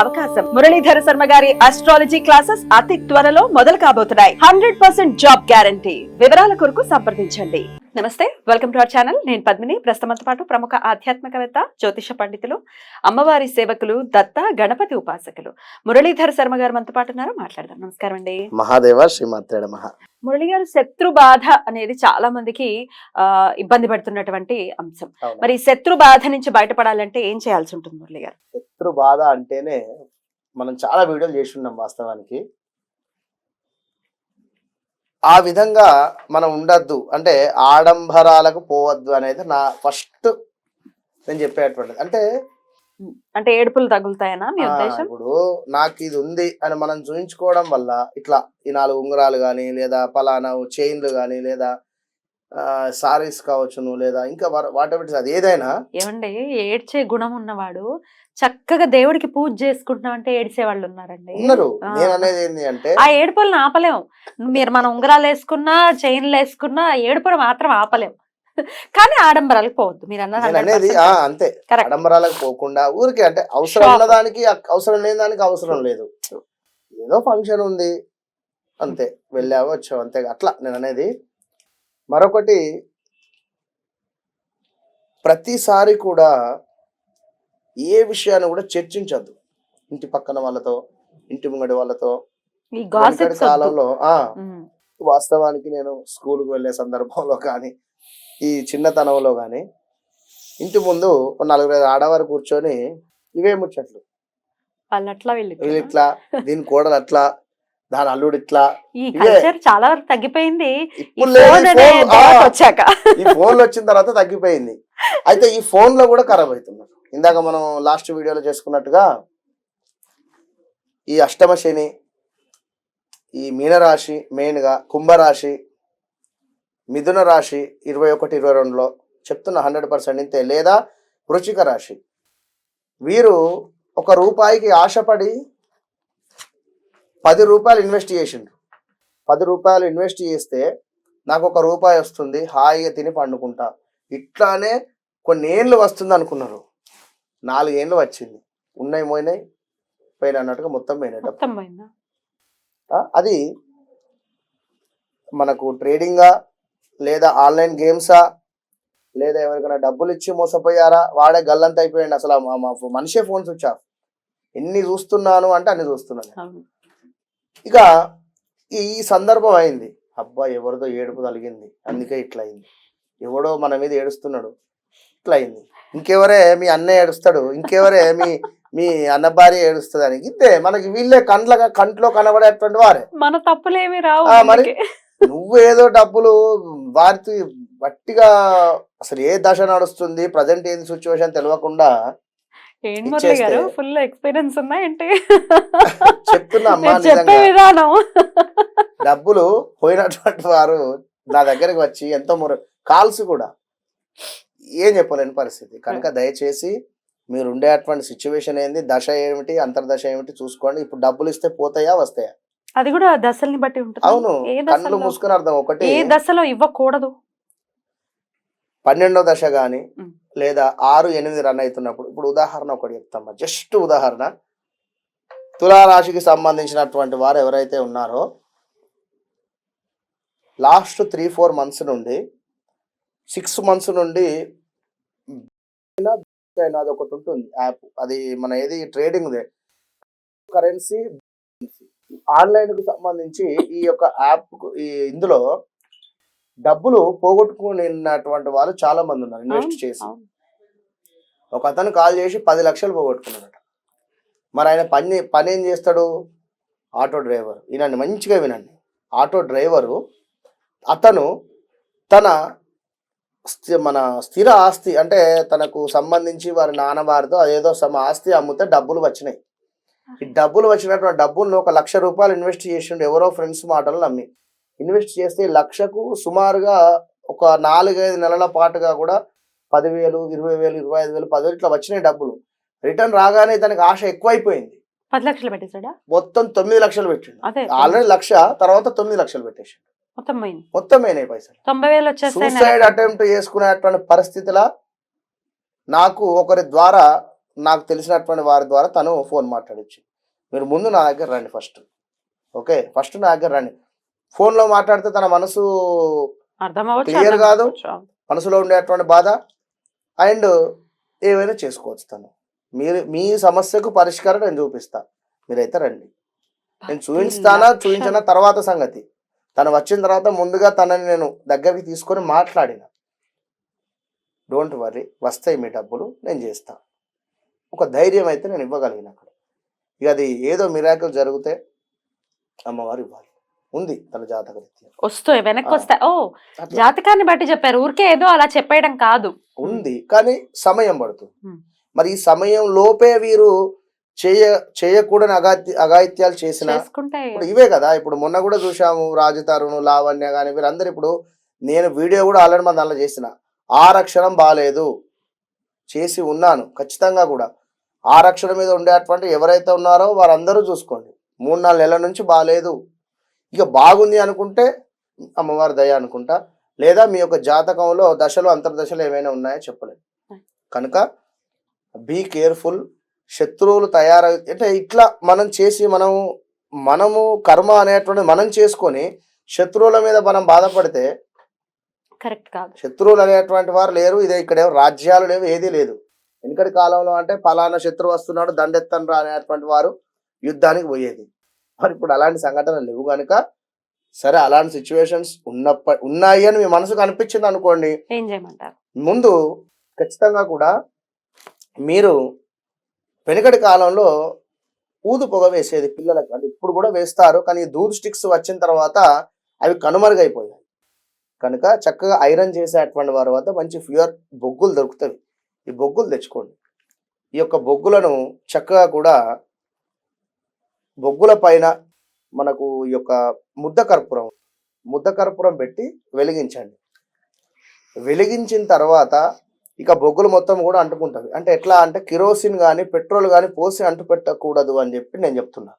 అవకాశం. మురళీధర శర్మ గారి astrology classes అతి త్వరలో మొదలు కాబోతున్నాయి. హండ్రెడ్ పర్సెంట్ జాబ్ గ్యారంటీ వివరాల కొరకు సంప్రదించండి. నమస్తే వెల్కమ్ టు అవర్ ఛానల్ నేను పద్మిని. ప్రస్తుతంతో పాటు ప్రముఖ ఆధ్యాత్మికవేత్త జ్యోతిష పండితులు అమ్మవారి సేవకులు దత్త గణపతి ఉపాసకులు. మురళీధర శర్మ గారు మనతో పాటు ఉన్నారు. మాట్లాడదాం. నమస్కారం అండి. మహాదేవ శ్రీమాత్రేడ మహా మురళి గారు శత్రు బాధ అనేది చాలా మందికి ఆ ఇబ్బంది పడుతున్నటువంటి అంశం. మరి శత్రు బాధ నుంచి బయటపడాలంటే ఏం చేయాల్సి ఉంటుంది మురళి గారు? శత్రు బాధ అంటేనే మనం చాలా వీడియోలు చేసి ఉన్నాం వాస్తవానికి. ఆ విధంగా మనం ఉండద్దు. అంటే ఆడంబరాలకు పోవద్దు అనేది నా ఫస్ట్ నేను చెప్పేటువంటిది అంటే అంటే ఏడుపులు తగులుతాయనా మీ ఆ, ఉద్దేశం? ఇప్పుడు నాకు ఇది ఉంది అని మనం చూపించుకోవడం వల్ల ఇట్లా ఈ నాలుగు ఉంగరాలు కానీ లేదా పలానా చైన్లు కానీ లేదా సారీస్ కావచ్చును లేదా ఇంకా వాటి అది ఏదైనా. ఏమండి ఏడ్చే గుణం ఉన్నవాడు చక్కగా దేవుడికి పూజ చేసుకుంటున్నాం అంటే ఏడ్చే వాళ్ళు ఉన్నారండి. ఉన్నారు. ఆ. నేను అనేది ఏంటి అంటే ఆ ఏడుపులను ఆపలేం. మీరు మన ఉంగరాలు వేసుకున్నా చైన్లు వేసుకున్నా ఆ ఏడుపును మాత్రం ఆపలేం. కానీ ఆడంబరాలకు పోవద్దు. మీరు నేను అనేది ఆ, అంతే. ఆడంబరాలకు పోకుండా ఊరికే అంటే అవసరం. ఉన్న దానికి అవసరం లేని దానికి అవసరం లేదు. ఏదో ఫంక్షన్ ఉంది. అంతే. వెళ్ళావు వచ్చావు అంతే అట్లా నేను అనేది మరొకటి ప్రతిసారి కూడా ఏ విషయాన్ని కూడా చర్చించద్దు. ఇంటి పక్కన వాళ్ళతో ఇంటి ముంగడి వాళ్ళతో. కాలంలో ఆ వాస్తవానికి నేను స్కూల్కి వెళ్ళే సందర్భంలో కానీ ఈ చిన్నతనంలో కానీ ఇంటి ముందు నలుగురు ఆడవారు కూర్చొని ఇవే ముచ్చట్లు. వాళ్ళు అట్లా వెళ్ళి ఇట్లా దీని కోడలు అట్లా దాని అల్లుడు ఇట్లా ఈ. కల్చర్ చాలా వరకు తగ్గిపోయింది. వచ్చాక. ఈ ఫోన్లు వచ్చిన తర్వాత తగ్గిపోయింది. అయితే ఈ ఫోన్లో కూడా ఖరాబ్ అవుతున్నారు ఇందాక మనం లాస్ట్ వీడియోలో చేసుకున్నట్టుగా ఈ అష్టమ శని ఈ మీనరాశి మెయిన్గా కుంభరాశి మిథున రాశి ఇరవై ఒకటి ఇరవై రెండులో చెప్తున్న హండ్రెడ్ పర్సెంట్ ఇంతే. లేదా వృచిక రాశి. వీరు ఒక రూపాయికి ఆశపడి పది రూపాయలు ఇన్వెస్ట్ చేసిండ్రు పది రూపాయలు ఇన్వెస్ట్ చేస్తే నాకు ఒక రూపాయి వస్తుంది హాయిగా తిని పండుకుంటా. ఇట్లానే కొన్ని ఏళ్ళు వస్తుంది అనుకున్నారు. నాలుగేళ్ళు వచ్చింది. ఉన్నాయి పోయినాయి. పోయిన అన్నట్టుగా మొత్తం పోయినాయి ఆ, అది మనకు ట్రేడింగా లేదా ఆన్లైన్ గేమ్సా లేదా ఎవరికైనా డబ్బులు ఇచ్చి మోసపోయారా? వాడే గల్లంత అయిపోయింది అసలు. మనిషే ఫోన్ స్విచ్ ఆఫ్ ఎన్ని చూస్తున్నాను అంటే అన్ని చూస్తున్నాను. ఇక ఈ సందర్భం అయింది. అబ్బా ఎవరిదో ఏడుపు కలిగింది అందుకే ఇట్లా అయింది ఎవడో మన మీద ఏడుస్తున్నాడు. ఇట్లా అయింది ఇంకెవరే మీ అన్నయ్య ఏడుస్తాడు. ఇంకెవరే మీ మీ అన్న భార్య ఏడుస్తుంది అని ఇంతే. మనకి వీళ్ళే కండ్ల కంట్లో కనబడేటువంటి వారే. మన తప్పులేమి రావు ఆ, మరి? మనకి. నువ్వు ఏదో డబ్బులు వారికి బట్టిగా అసలు ఏ దశ నడుస్తుంది ప్రజెంట్ ఏంది సిచ్యువేషన్ తెలియకుండా మురళి గారు? ఫుల్ ఎక్స్పీరియన్స్ ఉన్నాయంటే చెప్తున్నా చెప్పే విధానం. డబ్బులు పోయినటువంటి వారు నా దగ్గరికి వచ్చి ఎంతో ముర కాల్స్ కూడా. ఏం చెప్పలేని పరిస్థితి. కనుక దయచేసి మీరు ఉండేటువంటి సిచ్యువేషన్ ఏంది? దశ ఏమిటి? అంతర్దశ ఏమిటి? చూసుకోండి. ఇప్పుడు డబ్బులు ఇస్తే పోతాయా? వస్తాయా? అది కూడా దశల్ని బట్టి ఉంటుంది. అవును. కళ్ళు మూసుకుని అర్థం. ఒకటి ఏ దశలో ఇవ్వకూడదు. పన్నెండో దశ గాని. లేదా ఆరు ఎనిమిది రన్ అవుతున్నప్పుడు ఇప్పుడు ఉదాహరణ ఒకటి చెప్తాం జస్ట్ ఉదాహరణ. తులారాశికి సంబంధించినటువంటి వారు ఎవరైతే ఉన్నారో లాస్ట్ త్రీ ఫోర్ మంత్స్ నుండి సిక్స్ మంత్స్ నుండి అది ఒకటి ఉంటుంది. యాప్ అది మన ఏది ట్రేడింగ్దే కరెన్సీ ఆన్లైన్కు సంబంధించి ఈ యొక్క యాప్ ఈ ఇందులో డబ్బులు పోగొట్టుకున్నటువంటి వాళ్ళు చాలా మంది ఉన్నారు ఇన్వెస్ట్ చేసి. ఒక అతను కాల్ చేసి పది లక్షలు పోగొట్టుకున్నాడట. మరి ఆయన పని పని ఏం చేస్తాడు? Auto driver. వినండి మంచిగా వినండి. ఆటో డ్రైవరు అతను తన మన స్థిర ఆస్తి అంటే తనకు సంబంధించి వారి నాన్న వారితో అదేదో సమ ఆస్తి అమ్మితే డబ్బులు వచ్చినాయి. ఈ డబ్బులు వచ్చినటువంటి డబ్బులను ఒక లక్ష రూపాయలు ఇన్వెస్ట్ చేసిండు ఎవరో ఫ్రెండ్స్ మాటలు నమ్మి. ఇన్వెస్ట్ చేస్తే లక్షకు సుమారుగా ఒక నాలుగైదు నెలల పాటుగా కూడా పదివేలు ఇరవై వేలు ఇరవై ఐదు వేలు పదివేలు ఇట్లా వచ్చినాయి డబ్బులు. రిటర్న్ రాగానే తనకి ఆశ ఎక్కువైపోయింది. పది లక్షలు పెట్టేశాడా? మొత్తం తొమ్మిది లక్షలు పెట్టిండు. ఆల్రెడీ లక్ష తర్వాత తొమ్మిది లక్షలు పెట్టేసి మొత్తం మొత్తం అయినాయి పైసలు. తొంభై వేలు వచ్చేస్తాయి సూసైడ్ అటెంప్ట్ చేసుకునేటువంటి పరిస్థితిలో నాకు ఒకరి ద్వారా నాకు తెలిసినటువంటి వారి ద్వారా తను ఫోన్ మాట్లాడచ్చు మీరు ముందు నా దగ్గర రండి ఫస్ట్. ఓకే? ఫస్ట్ నా దగ్గర రండి. ఫోన్లో మాట్లాడితే తన మనసు అర్థం కాదు? మనసులో ఉండేటువంటి బాధ. అండ్ ఏవైనా చేసుకోవచ్చు తను. మీరు మీ సమస్యకు పరిష్కారం నేను చూపిస్తా. మీరైతే రండి. నేను చూపించుతానా లక్ష- చూపించిన తర్వాత సంగతి. తను వచ్చిన తర్వాత ముందుగా తనని నేను దగ్గరికి తీసుకొని మాట్లాడిన. డోంట్ వరీ వస్తాయి మీ డబ్బులు నేను చేస్తా. ఒక ధైర్యం అయితే నేను ఇవ్వగలిగిన అక్కడ. ఇక అది ఏదో మిరాకిల్ జరిగితే అమ్మవారు ఇవ్వాలి. ఉంది తన జాతక రీత్యా. వస్తాయి వెనక్కి. వస్తాయి ఓ జాతకాన్ని బట్టి చెప్పారు. ఊరికే ఏదో అలా చెప్పేయడం కాదు. ఉంది కానీ సమయం పడుతుంది. మరి ఈ సమయం లోపే వీరు చేయ చేయకూడని అగాత్య అగాయిత్యాలు చేసిన ఇప్పుడు ఇవే కదా. ఇప్పుడు మొన్న కూడా చూసాము రాజతరుణు లావణ్య కానీ వీరందరూ ఇప్పుడు నేను వీడియో కూడా ఆల్రెడీ మన దాంట్లో చేసిన. ఆరక్షణం బాగాలేదు చేసి ఉన్నాను ఖచ్చితంగా కూడా. ఆరక్షణం మీద ఉండేటువంటి ఎవరైతే ఉన్నారో వారందరూ చూసుకోండి. మూడు నాలుగు నెలల నుంచి బాగాలేదు ఇక బాగుంది అనుకుంటే అమ్మవారి దయ అనుకుంటా. లేదా మీ యొక్క జాతకంలో దశలు అంతర్దశలు ఏమైనా ఉన్నాయో చెప్పలేదు. కనుక బీ కేర్ఫుల్ శత్రువులు తయారై అంటే ఇట్లా మనం చేసి మనం మనము కర్మ అనేటువంటి మనం చేసుకొని శత్రువుల మీద మనం బాధపడితే కరెక్ట్ కాదు. శత్రువులు అనేటువంటి వారు లేరు ఇదే ఇక్కడ రాజ్యాలు లేవు ఏదీ లేదు. వెనుకటి కాలంలో అంటే పలానా శత్రువు వస్తున్నాడు దండెత్తను రా అనేటువంటి వారు యుద్ధానికి పోయేది. మరి ఇప్పుడు అలాంటి సంఘటనలు లేవు కనుక సరే అలాంటి సిచ్యువేషన్స్ ఉన్నప్ప ఉన్నాయి అని మీ మనసుకు అనిపించింది అనుకోండి. ఏం చేయమంటారు? ముందు ఖచ్చితంగా కూడా మీరు వెనుకటి కాలంలో ఊదు పొగ వేసేది పిల్లలకు. అంటే ఇప్పుడు కూడా వేస్తారు కానీ దూద్ స్టిక్స్ వచ్చిన తర్వాత అవి కనుమరుగైపోయాయి. కనుక చక్కగా ఐరన్ చేసేటువంటి వారి వద్ద మంచి ప్యూర్ బొగ్గులు దొరుకుతాయి. ఈ బొగ్గులు తెచ్చుకోండి. ఈ యొక్క బొగ్గులను చక్కగా కూడా బొగ్గుల పైన మనకు ఈ యొక్క ముద్ద కర్పూరం ముద్ద కర్పూరం పెట్టి వెలిగించండి. వెలిగించిన తర్వాత ఇక బొగ్గులు మొత్తం కూడా అంటుకుంటుంది. అంటే ఎట్లా అంటే కిరోసిన్ కానీ పెట్రోల్ కానీ పోసి అంటు పెట్టకూడదు అని చెప్పి నేను చెప్తున్నా.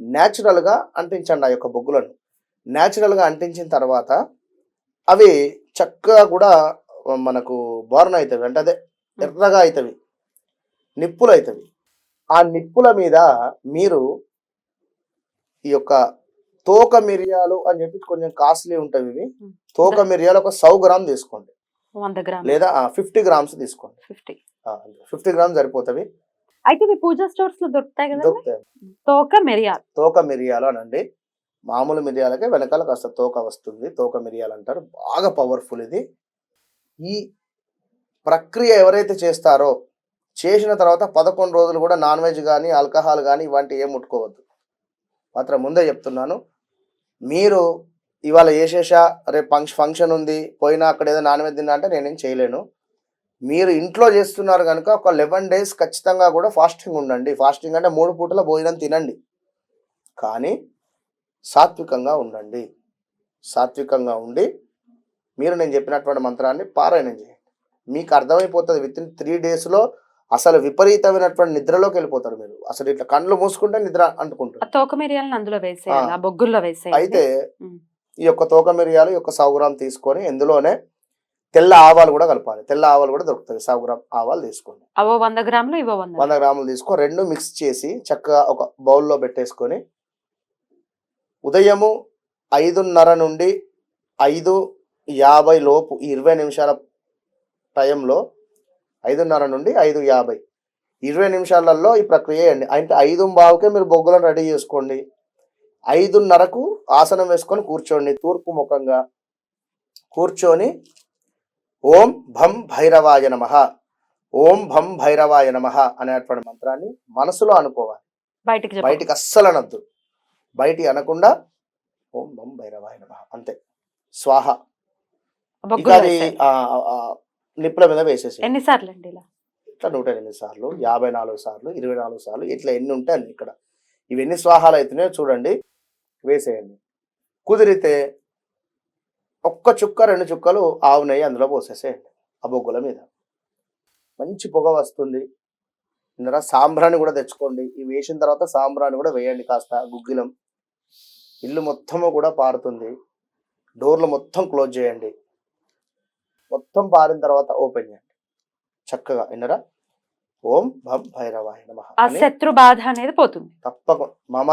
న్యాచురల్గా అంటించండి ఆ యొక్క బొగ్గులను. న్యాచురల్గా అంటించిన తర్వాత అవి చక్కగా కూడా మనకు బోర్న్ అవుతాయి అంటే అదే ఎర్రగా అవుతాయి నిప్పులు అవుతాయి ఆ నిప్పుల మీద మీరు ఈ యొక్క తోక మిరియాలు అని చెప్పి కొంచెం కాస్ట్లీ ఉంటాయి ఇవి. తోక మిరియాలు ఒక సౌ గ్రామ్ తీసుకోండి. లేదా ఫిఫ్టీ గ్రామ్స్ తీసుకోండి. ఫిఫ్టీ. ఫిఫ్టీ గ్రామ్స్ సరిపోతుంది అయితే పూజా స్టోర్స్లో దొరుకుతాయి కదా దొరుకుతాయి. తోక మిరియాలు. తోక మిరియాలు అనండి. మామూలు మిరియాలకే వెనకాల కాస్త తోక వస్తుంది. తోక మిరియాలు అంటారు. బాగా పవర్ఫుల్ ఇది. ఈ ప్రక్రియ ఎవరైతే చేస్తారో చేసిన తర్వాత పదకొండు రోజులు కూడా నాన్ వెజ్ కానీ ఆల్కహాల్ కానీ ఇవంటి ఏం ముట్టుకోవద్దు. మాత్రం ముందే చెప్తున్నాను. మీరు ఇవాళ చేసేసా రేపు ఫంక్షన్ ఫంక్షన్ ఉంది పోయినా అక్కడ ఏదో నాన్ వెజ్ తిన్నా అంటే నేనేం చేయలేను. మీరు ఇంట్లో చేస్తున్నారు కనుక ఒక లెవెన్ డేస్ ఖచ్చితంగా కూడా ఫాస్టింగ్ ఉండండి. ఫాస్టింగ్ అంటే మూడు పూటల భోజనం తినండి. కానీ సాత్వికంగా ఉండండి. సాత్వికంగా ఉండి మీరు నేను చెప్పినటువంటి మంత్రాన్ని పారాయణం చేయండి. మీకు అర్థమైపోతుంది విత్ ఇన్ త్రీ డేస్లో అసలు విపరీతమైనటువంటి నిద్రలోకి వెళ్ళిపోతారు మీరు. అసలు ఇట్లా కళ్ళు మూసుకుంటే నిద్ర అంటుకుంటారు తోక మిరియాలను అందులో వేసేయాలి ఆ. ఆ బొగ్గుల్లో వేసేయాలి. అయితే. ఈ యొక్క తోక మిరియాలు యొక్క సౌ గ్రామ్ తీసుకొని ఇందులోనే తెల్ల ఆవాలు కూడా కలపాలి. తెల్ల ఆవాలు కూడా దొరుకుతాయి. సౌ గ్రామ్ ఆవాలు తీసుకోండి. అవో వంద గ్రాములు ఇవో వంద వంద గ్రాములు తీసుకో. రెండు మిక్స్ చేసి చక్కగా ఒక బౌల్లో పెట్టేసుకొని ఉదయము ఐదున్నర నుండి ఐదు యాభై లోపు ఈ ఇరవై నిమిషాల టైంలో ఐదున్నర నుండి ఐదు యాభై. ఇరవై నిమిషాలలో ఈ ప్రక్రియ చేయండి అంటే ఐదు బావుకే మీరు బొగ్గులను రెడీ చేసుకోండి. ఐదున్నరకు ఆసనం వేసుకొని కూర్చోండి. తూర్పు ముఖంగా కూర్చొని ఓం భం భైరవాయ నమ. ఓం భం భైరవాయ నమ అనేటువంటి మంత్రాన్ని మనసులో అనుకోవాలి. బయటికి. బయటికి అస్సలు అనొద్దు. బయటికి అనకుండా ఓం భం భైరవాయ నమ అంతే. స్వాహ. అది నిప్పుల మీద వేసేసి ఎన్నిసార్లు అండి ఇలా? ఇట్లా నూట ఎనిమిది సార్లు యాభై నాలుగు సార్లు ఇరవై నాలుగు సార్లు ఇట్లా ఎన్ని ఉంటాయి అన్ని ఇక్కడ. ఇవి ఎన్ని స్వాహాలు అవుతున్నాయో చూడండి వేసేయండి. కుదిరితే ఒక్క చుక్క రెండు చుక్కలు ఆవు నెయ్యి అందులో పోసేసేయండి ఆ బొగ్గుల మీద. మంచి పొగ వస్తుంది. ఇందులో సాంబ్రాన్ని కూడా తెచ్చుకోండి. ఇవి వేసిన తర్వాత సాంబ్రాన్ని కూడా వేయండి కాస్త గుగ్గిలం. ఇల్లు మొత్తము కూడా పారుతుంది. డోర్లు మొత్తం క్లోజ్ చేయండి. మొత్తం పారిన తర్వాత ఓపెన్ చేయండి. చక్కగా విన్నరా? ఓం భం భైరవాయ నమ ఆ శత్రు బాధ అనేది పోతుంది. తప్పకుండా మమ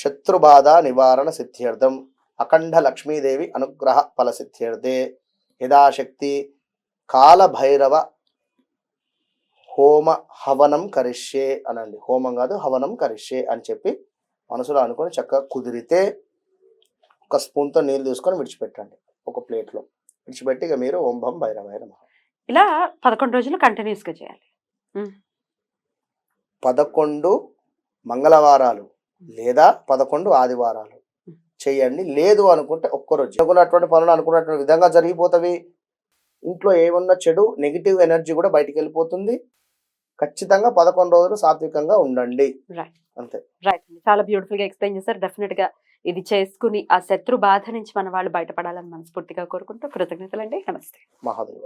శత్రుబాధ నివారణ సిద్ధ్యర్థం. అఖండ లక్ష్మీదేవి అనుగ్రహ ఫల సిద్ధ్యర్థే. యథాశక్తి కాలభైరవ హోమ హవనం కరిష్యే అనండి. హోమం కాదు హవనం కరిష్యే అని చెప్పి మనసులో అనుకొని చక్కగా కుదిరితే ఒక స్పూన్తో నీళ్ళు తీసుకొని విడిచిపెట్టండి. ఒక ప్లేట్లో. విడిచిపెట్టి ఇక మీరు ఓం భం భైరవాయ నమః ఇలా పదకొండు రోజులు కంటిన్యూస్గా చేయాలి. పదకొండు మంగళవారాలు లేదా పదకొండు ఆదివారాలు చేయండి. లేదు అనుకుంటే ఒక్కరోజు అనుకున్నటువంటి పనులు అనుకున్నటువంటి విధంగా జరిగిపోతవి. ఇంట్లో ఏమున్న చెడు నెగిటివ్ ఎనర్జీ కూడా బయటికి వెళ్ళిపోతుంది. ఖచ్చితంగా పదకొండు రోజులు సాత్వికంగా ఉండండి. అంతే. రైట్ చాలా బ్యూటిఫుల్గా ఎక్స్ప్లెయిన్ చేశారు. డెఫినెట్గా ఇది చేసుకుని ఆ శత్రు బాధ నుంచి మన వాళ్ళు బయటపడాలని మనస్ఫూర్తిగా కోరుకుంటూ కృతజ్ఞతలండి. నమస్తే. మహాదేవ.